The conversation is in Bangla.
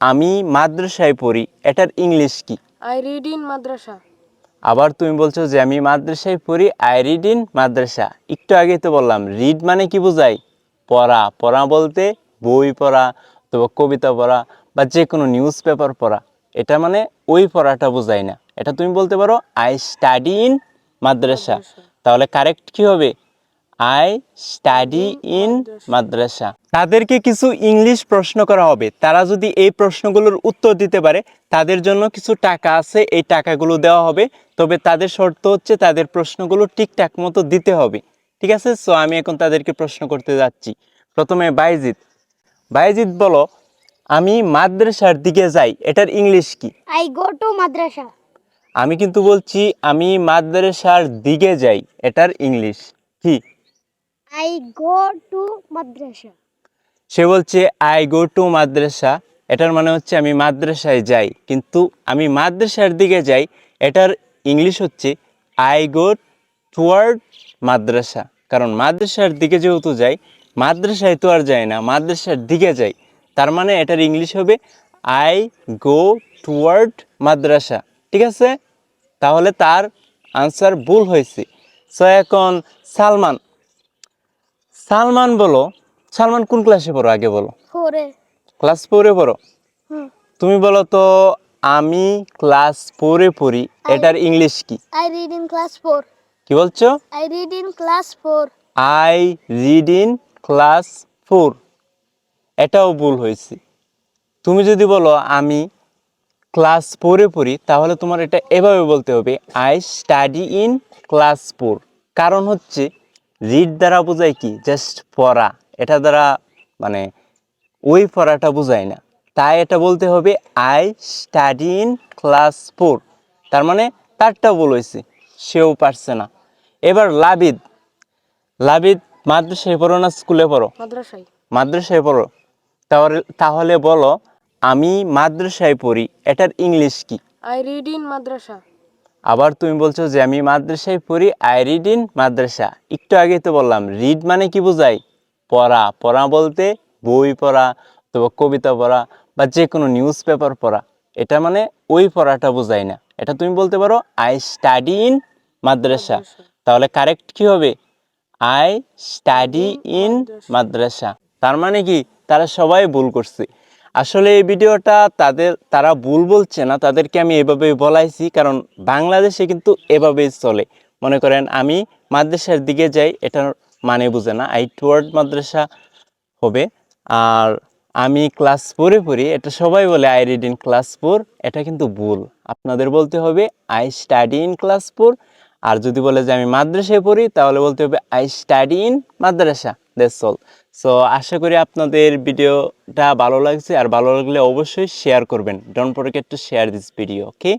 আমি মাদ্রাসায় পড়ি এটার ইংলিশ কি? I read in madrasa. আবার তুমি বলছো যে আমি মাদ্রাসায় পড়ি আই রিড ইন মাদ্রাসা। একটু আগে তো বললাম রিড মানে কি বোঝায়? পড়া। পড়া বলতে বই পড়া অথবা কবিতা পড়া বা যে কোনো নিউজ পেপার পড়া। এটা মানে ওই পড়াটা বোঝায় না। এটা তুমি বলতে পারো আই স্টাডি ইন মাদ্রাসা। তাহলে কারেক্ট কি হবে? আই স্টাডি ইন মাদ্রাসা তাদেরকে কিছু ইংলিশ প্রশ্ন করা হবে। তারা যদি এই প্রশ্নগুলোর উত্তর দিতে পারে তাদের জন্য কিছু টাকা আছে এই টাকাগুলো দেওয়া হবে। তবে তাদের শর্ত হচ্ছে তাদের প্রশ্নগুলো ঠিকঠাক মতো দিতে হবে। ঠিক আছে? সো আমি এখন তাদেরকে প্রশ্ন করতে যাচ্ছি। প্রথমে বাইজিৎ বাইজিৎ বলো আমি মাদ্রাসার দিকে যাই এটার ইংলিশ কি? I go to madrasa. আমি কিন্তু বলছি আমি মাদ্রাসার দিকে যাই এটার ইংলিশ কি? I গো টু মাদ্রাসা সে বলছে আই গো টু মাদ্রাসা এটার মানে হচ্ছে আমি মাদ্রাসায় যাই, কিন্তু আমি মাদ্রাসার দিকে যাই, এটার ইংলিশ হচ্ছে আই গো টুয়ার্ড মাদ্রাসা। কারণ মাদ্রাসার দিকে যেহেতু যাই, মাদ্রাসায় তো আর যায় না, মাদ্রাসার দিকে যাই। তার মানে এটার ইংলিশ হবে আই গো টুয়ার্ড মাদ্রাসা। ঠিক আছে? তাহলে তার আনসার ভুল হয়েছে। সো এখন সালমান সালমান বলো। সালমান কোন ক্লাসে পড়ো আগে বলো। ক্লাস ফোরে পড়ো. তুমি বলো তো আমি ক্লাস ফোরে পড়ি এটার ইংলিশ কি? I read in class four. কি বলছো? I read in class four. I read in class four এটাও ভুল হয়েছে। তুমি যদি বলো আমি ক্লাস ফোরে পড়ি তাহলে তোমার এটা এভাবে বলতে হবে I study in class four কারণ হচ্ছে রিড দ্বারা বোঝায় কি? জাস্ট পড়া। এটা দ্বারা মানে ওই পড়াটা বোঝায় না। তাই এটা বলতে হবে I study in class four তার মানে তারটা ভুল হয়েছে সেও পারছে না। এবার লাবিদ। লাবিদ মাদ্রাসায় পড়ো না স্কুলে পড়ো? Madrasai. মাদ্রাসায় পড়ো। তাহলে তাহলে বলো আমি মাদ্রাসায় পড়ি এটার ইংলিশ কি? I read in madrasa. আবার তুমি বলছো যে আমি মাদ্রাসায় পড়ি আই রিড ইন মাদ্রাসা। একটু আগে তো বললাম রিড মানে কি বোঝায় পড়া। পড়া বলতে বই পড়া অথবা কবিতা পড়া বা যে কোনো নিউজ পেপার পড়া। এটা মানে ওই পড়াটা বোঝায় না। এটা তুমি বলতে পারো আই স্টাডি ইন মাদ্রাসা। তাহলে কারেক্ট কি হবে? I study in madrasa. তার মানে কি? তারা সবাই ভুল করছে। আসলে এই ভিডিওটা তাদের, তারা ভুল বলছে না, তাদেরকে আমি এভাবেই বলাইছি, কারণ বাংলাদেশে কিন্তু এভাবেই চলে। মনে করেন, আমি মাদ্রাসার দিকে যাই, এটার মানে বুঝে না আই টুয়ার্ড মাদ্রাসা হবে। আর আমি ক্লাস ফোরে পড়ি, এটা সবাই বলে I read in class four এটা কিন্তু ভুল। আপনাদের বলতে হবে I study in class four আর যদি বলে যে আমি মাদ্রাসায় পড়ি, তাহলে বলতে হবে I study in madrasa. That's all so আশা করি আপনাদের ভিডিওটা ভালো লাগছে। আর ভালো লাগলে অবশ্যই শেয়ার করবেন। Don't forget to share this video okay